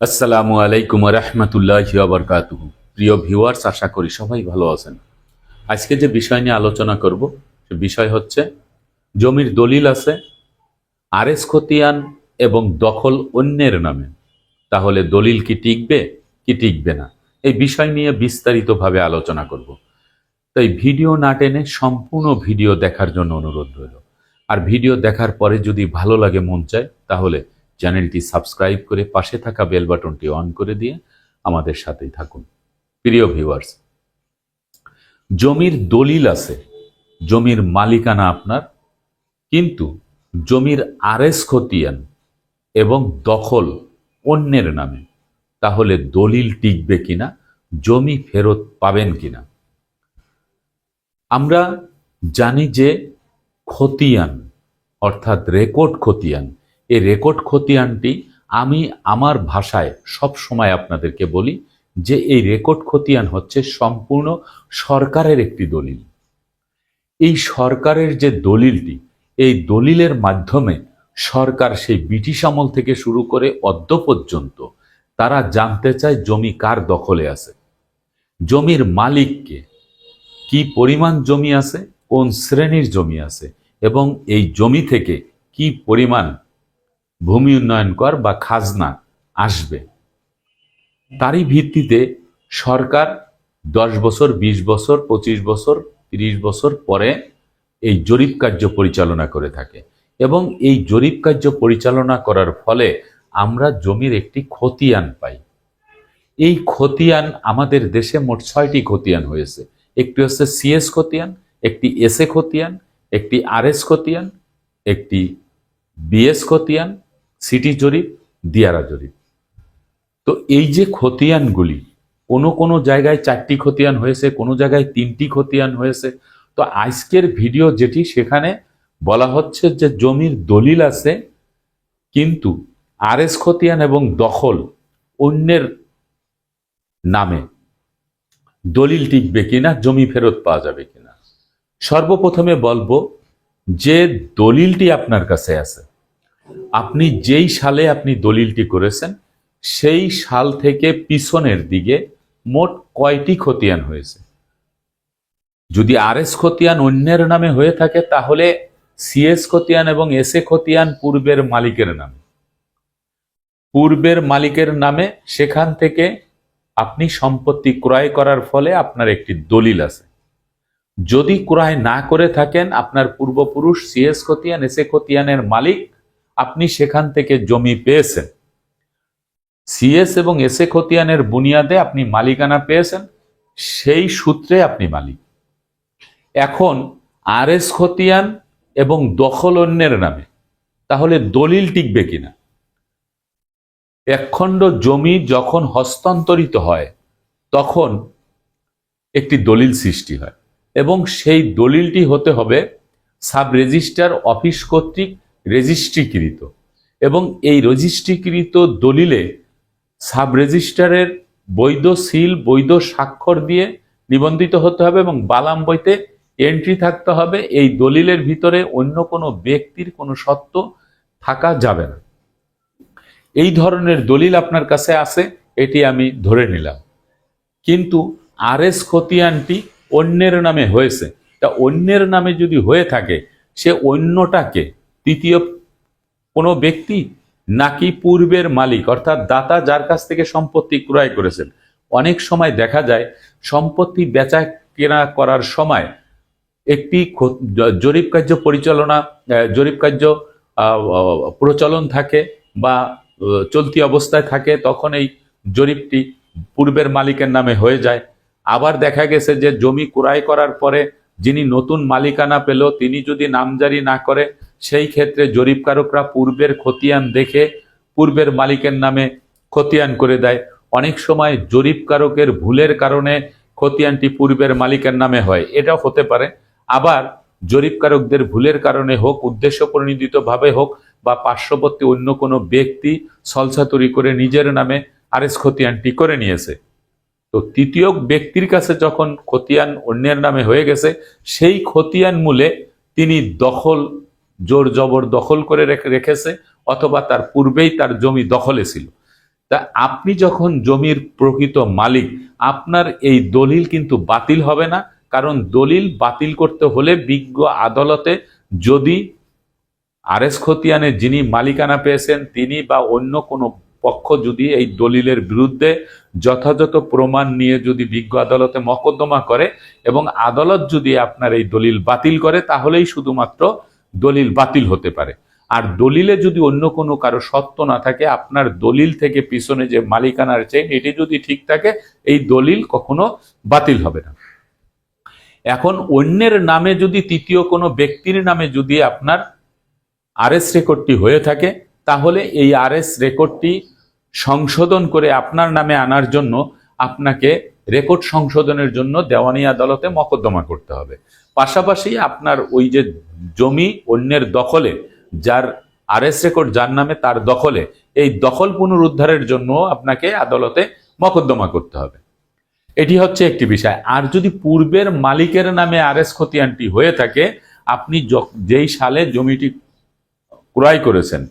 আসসালামু আলাইকুম রহমতুল্লাহ বরকাতুহু। প্রিয় ভিউয়ার্স, আশা করি সবাই ভালো আছেন। আজকে যে বিষয় নিয়ে আলোচনা করব, সে বিষয় হচ্ছে জমির দলিল আছে আরএস খতিয়ান এবং দখল অন্যের নামে। তাহলে দলিল কি টিকবে কি টিকবে না? এই বিষয় নিয়ে বিস্তারিতভাবে আলোচনা করব। তাই ভিডিও না টেনে সম্পূর্ণ ভিডিও দেখার জন্য অনুরোধ রইল। আর ভিডিও দেখার পরে যদি ভালো লাগে মন চায়, তাহলে চ্যানেলটি সাবস্ক্রাইব করে পাশে থাকা বেল বাটনটি অন করে দিয়ে আমাদের সাথেই থাকুন। প্রিয় ভিউয়ার্স, জমির দলিল আছে, জমির মালিকানা আপনার, কিন্তু জমির আরএস খতিয়ান এবং দখল অন্যের নামে, তাহলে দলিল টিকবে কিনা, জমি ফেরত পাবেন কিনা? আমরা জানি যে খতিয়ান, অর্থাৎ রেকর্ড খতিয়ান এই রেকর্ড খতিয়ানটি আমি আমার ভাষায় সব সময় আপনাদেরকে বলি যে এই রেকর্ড খতিয়ান হচ্ছে সম্পূর্ণ সরকারের একটি দলিল। এই সরকারের যে দলিলটি, এই দলিলের মাধ্যমে সরকার সেই ব্রিটিশ আমল থেকে শুরু করে অদ্য পর্যন্ত তারা জানতে চায় জমি কার দখলে আছে, জমির মালিককে কি পরিমাণ জমি আছে, কোন শ্রেণির জমি আছে এবং এই জমি থেকে কি পরিমাণ ভূমি উন্নয়ন কর বা খাজনা আসবে। তারই ভিত্তিতে সরকার দশ বছর ২০ বছর ২৫ বছর ৩০ বছর পরে এই জরিপ কার্য পরিচালনা করে থাকে এবং এই জরিপ কার্য পরিচালনা করার ফলে আমরা জমির একটি খতিয়ান পাই। এই খতিয়ান আমাদের দেশে মোট ছয়টি খতিয়ান হয়েছে। একটি হচ্ছে সিএস খতিয়ান, একটি এসএ খতিয়ান, একটি আরএস খতিয়ান, একটি বিএস খতিয়ান সিটি জরিপ, দিয়ারা জরিপ। তো এই যে খতিয়ানগুলি, কোনো কোনো জায়গায় চারটি খতিয়ান হয়েছে, কোনো জায়গায় তিনটি খতিয়ান হয়েছে, তো আজকের ভিডিও যেটি, সেখানে বলা হচ্ছে যে জমির দলিল আছে, কিন্তু আর এস খতিয়ান এবং দখল অন্যের নামে দলিল টিকবে কিনা, জমি ফেরত পাওয়া যাবে কিনা। সর্বপ্রথমে বলব, যে দলিলটি আপনার কাছে আছে আপনি যেই সালে আপনি দলিলটি করেছেন, সেই সাল থেকে পিছনের দিকে মোট কয়টি খতিয়ান হয়েছে? যদি আরএস খতিয়ান অন্যের নামে হয়ে থাকে, তাহলে সিএস খতিয়ান এবং এসএ খতিয়ান পূর্বের মালিকের নামে। পূর্বের মালিকের নামে সেখান থেকে আপনি সম্পত্তি ক্রয় করার ফলে আপনার একটি দলিল আছে। যদি ক্রয় না করে থাকেন, আপনার পূর্বপুরুষ, সিএস খতিয়ান, এসএ খতিয়ানের মালিক আপনি সেখান থেকে জমি পেয়েছেন। সিএস এবং এসএ খতিয়ানের বুনিয়াদে আপনি মালিকানা পেয়েছেন, সেই সূত্রে আপনি মালিক। এখন আরএস খতিয়ান এবং দখল অন্যের নামে, তাহলে দলিল টিকবে কিনা? একখণ্ড জমি যখন হস্তান্তরিত হয়, তখন একটি দলিল সৃষ্টি হয় এবং সেই দলিলটি হতে হবে সাব রেজিস্ট্রার অফিস কর্তৃক রেজিস্ট্রিকৃত এবং এই রেজিস্ট্রিকৃত দলিলে সাব রেজিস্ট্রারের বৈধ সিল বৈধ স্বাক্ষর দিয়ে নিবন্ধিত হতে হবে এবং বালাম বইতে এন্ট্রি থাকতে হবে। এই দলিলের ভিতরে অন্য কোনো ব্যক্তির কোনো সত্য থাকা যাবে না। এই ধরনের দলিল আপনার কাছে আছে, এটি আমি ধরে নিলাম। কিন্তু আর এস খতিয়ানটি অন্যের নামে হয়েছে। তা অন্যের নামে যদি হয়ে থাকে, সে অন্যটাকে তৃতীয় কোনো ব্যক্তি নাকি পূর্বের মালিক, অর্থাৎ দাতা যার কাছ থেকে সম্পত্তি ক্রয় করেছেন। অনেক সময় দেখা যায়, সম্পত্তি বেচা কেনা করার সময় একটি জরিপ কার্য পরিচালনা জরিপ কার্য প্রচলন থাকে বা চলতি অবস্থায় থাকে, তখন এই জরিপটি পূর্বের মালিকের নামে হয়ে যায়। আবার দেখা গেছে যে, জমি ক্রয় করার পরে যিনি নতুন মালিকানা পেল, তিনি যদি নামজারি না করে সেই ক্ষেত্রে জরিপকারকরা পূর্বের খতিয়ান দেখে পূর্বের মালিকের নামে খতিয়ান করে দেয়। অনেক সময় জরিপকারকের ভুলের কারণে খতিয়ানটি পূর্বের মালিকের নামে হয়। এটাও হতে পারে। আবার জরিপকারকদের ভুলের কারণে হোক উদ্দেশ্য প্রণোদিতভাবে হোক বা পার্শ্ববর্তী অন্য কোনো ব্যক্তি সলসা সলসাতুরি করে নিজের নামে আরএস খতিয়ানটি করে নিয়েছে। তো তৃতীয় ব্যক্তির কাছে যখন খতিয়ান অন্যের নামে হয়ে গেছে, সেই খতিয়ান মূলে তিনি দখল জোর জবর দখল করে রেখে- রেখেছে, অথবা তার পূর্বেই তার জমি দখলে ছিল। তা আপনি যখন জমির প্রকৃত মালিক, আপনার এই দলিল কিন্তু বাতিল হবে না, কারণ দলিল বাতিল করতে হলে বিজ্ঞ আদালতে যদি আরএস খতিয়ানে যিনি মালিকানা পেয়েছেন, তিনি বা অন্য কোনো পক্ষ যদি এই দলিলের বিরুদ্ধে যথাযথ প্রমাণ নিয়ে যদি বিজ্ঞ আদালতে মকদ্দমা করে এবং আদালত যদি আপনার এই দলিল বাতিল করে, তাহলেই শুধুমাত্র দলিল বাতিল হতে পারে। আর দলিলে যদি অন্য কোনো কারও সত্য না থাকে, আপনার দলিল থেকে পিছনে যে মালিকানার চেন এটি যদি ঠিক থাকে, এই দলিল কখনো বাতিল হবে না। এখন অন্যের নামে যদি তৃতীয় কোনো ব্যক্তির নামে যদি আপনার আরএস রেকর্ডটি হয়ে থাকে, তাহলে এই আরএস রেকর্ডটি সংশোধন করে আপনার নামে আনার জন্য আপনাকে রেকর্ড সংশোধনের জন্য দেওয়ানি আদালতে মকদ্দমা করতে হবে। পাশাপাশি আপনার ওই যে জমি অন্যের দখলে, যার আরএস রেকর্ড যার নামে তার দখলে, এই দখল পুনরুদ্ধারের জন্য আপনাকে আদালতে মকদ্দমা করতে হবে। এটি হচ্ছে একটি বিষয়। আর যদি পূর্বের মালিকের নামে আরএস খতিয়ানটি হয়ে থাকে, আপনি যেই সালে জমিটি ক্রয় করেছেন,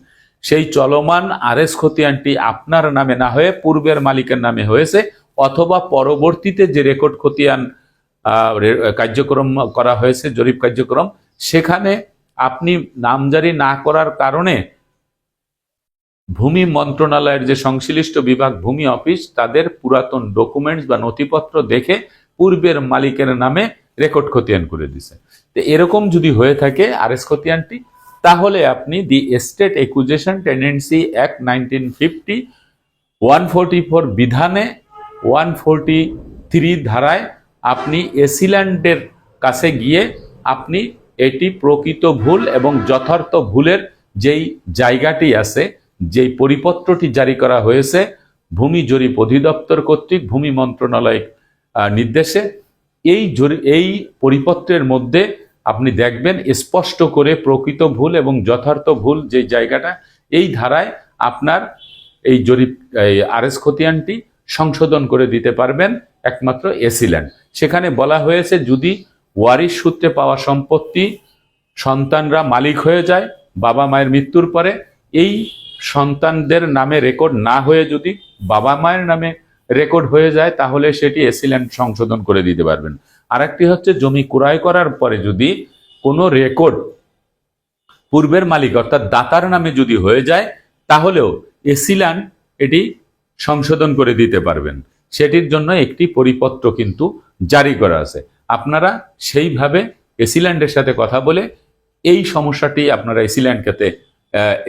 সেই চলমান আরএস খতিয়ানটি আপনার নামে না হয়ে পূর্বের মালিকের নামে হয়েছে অথবা পরবর্তীতে যে রেকর্ড খতিয়ান কার্যক্রম করা হয়েছে, জরিপ কার্যক্রম, সেখানে আপনি নামজারি না করার কারণে ভূমি মন্ত্রণালয়ের যে সংশ্লিষ্ট বিভাগ ভূমি অফিস, তাদের পুরাতন ডকুমেন্টস বা নথিপত্র দেখে পূর্বের মালিকের নামে রেকর্ড খতিয়ান করে দিছে। তো এরকম যদি হয়ে থাকে আর এস খতিয়ানটি, তাহলে আপনি the estate acquisition tenancy act nineteen fifty one four বিধানে ওয়ান ফোরটি থ্রি ধারায় আপনি এসিল্যান্ডের কাছে গিয়ে আপনি এটি প্রকৃত ভুল এবং যথার্থ ভুলের যেই জায়গাটি আছে, যেই পরিপত্রটি জারি করা হয়েছে, ভূমি জরিপ অধিদপ্তর কর্তৃক, ভূমি মন্ত্রণালয় নির্দেশে, এই জরি- এই পরিপত্রের মধ্যে আপনি দেখবেন স্পষ্ট করে প্রকৃত ভুল এবং যথার্থ ভুল যে জায়গাটা, এই ধারায় আপনার এই জরিপ, এই আরএস খতিয়ানটি সংশোধন করে দিতে পারবেন একমাত্র এসিল্যান্ড সেখানে বলা হয়েছে, যদি ওয়ারিশ সূত্রে পাওয়া সম্পত্তি সন্তানরা মালিক হয়ে যায়, বাবা মায়ের মৃত্যুর পরে, এই সন্তানদের নামে রেকর্ড না হয়ে যদি বাবা মায়ের নামে রেকর্ড হয়ে যায়, তাহলে সেটি এসিল্যান্ড সংশোধন করে দিতে পারবেন। আরেকটি হচ্ছে, জমি ক্রয় করার পরে যদি কোনো রেকর্ড পূর্বের মালিক, অর্থাৎ দাতার নামে যদি হয়ে যায়, তাহলেও এসিল্যান্ড এটি সংশোধন করে দিতে পারবেন। সেটির জন্য একটি পরিপত্র কিন্তু জারি করা আছে। আপনারা সেইভাবে এসিল্যান্ডের সাথে কথা বলে এই সমস্যাটি আপনারা এসিল্যান্ডকে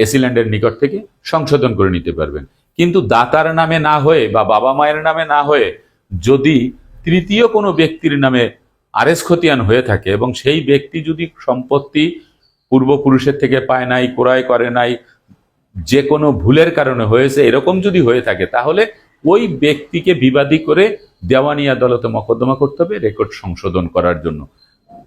এসিল্যান্ডের নিকট থেকে সংশোধন করে নিতে পারবেন। কিন্তু দাতার নামে না হয়ে বা বাবা মায়ের নামে না হয়ে যদি তৃতীয় কোনো ব্যক্তির নামে আরেস খতিয়ান হয়ে থাকে এবং সেই ব্যক্তি যদি সম্পত্তি পূর্বপুরুষের থেকে পায় নাই, ক্রয় করে নাই যে কোনো ভুলের কারণে হয়েছে, এরকম যদি হয়ে থাকে, তাহলে ওই ব্যক্তিকে বিবাদী করে দেওয়ানি আদালতে মকদ্দমা করতে হবে, রেকর্ড সংশোধন করার জন্য।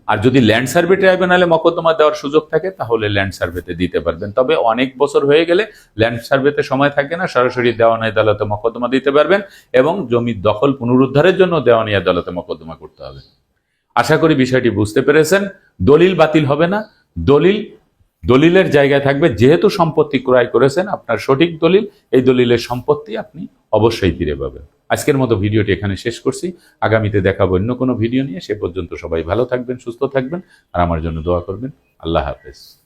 আর যদি ল্যান্ড সার্ভে ট্রাইব্যুনালে মকদ্দমা দেওয়ার সুযোগ থাকে, তাহলে ল্যান্ড সার্ভেতে দিতে পারবেন। তবে অনেক বছর হয়ে গেলে ল্যান্ড সার্ভেতে সময় থাকে না, সরাসরি দেওয়ানি আদালতে মকদ্দমা দিতে পারবেন এবং জমির দখল পুনরুদ্ধারের জন্য দেওয়ানি আদালতে মকদ্দমা করতে হবে। আশা করি বিষয়টি বুঝতে পেরেছেন। দলিল বাতিল হবে না। দলিল দলিলের জায়গায় থাকবে। যেহেতু সম্পত্তি ক্রয় করেছেন, আপনার সঠিক দলিল, এই দলিলের সম্পত্তি আপনি অবশ্যই ফিরে পাবেন। আজকের মতো ভিডিওটি এখানে শেষ করছি। আগামীতে দেখাবো অন্য কোনো ভিডিও নিয়ে। সে পর্যন্ত সবাই ভালো থাকবেন, সুস্থ থাকবেন, আর আমার জন্য দোয়া করবেন। আল্লাহ হাফেজ।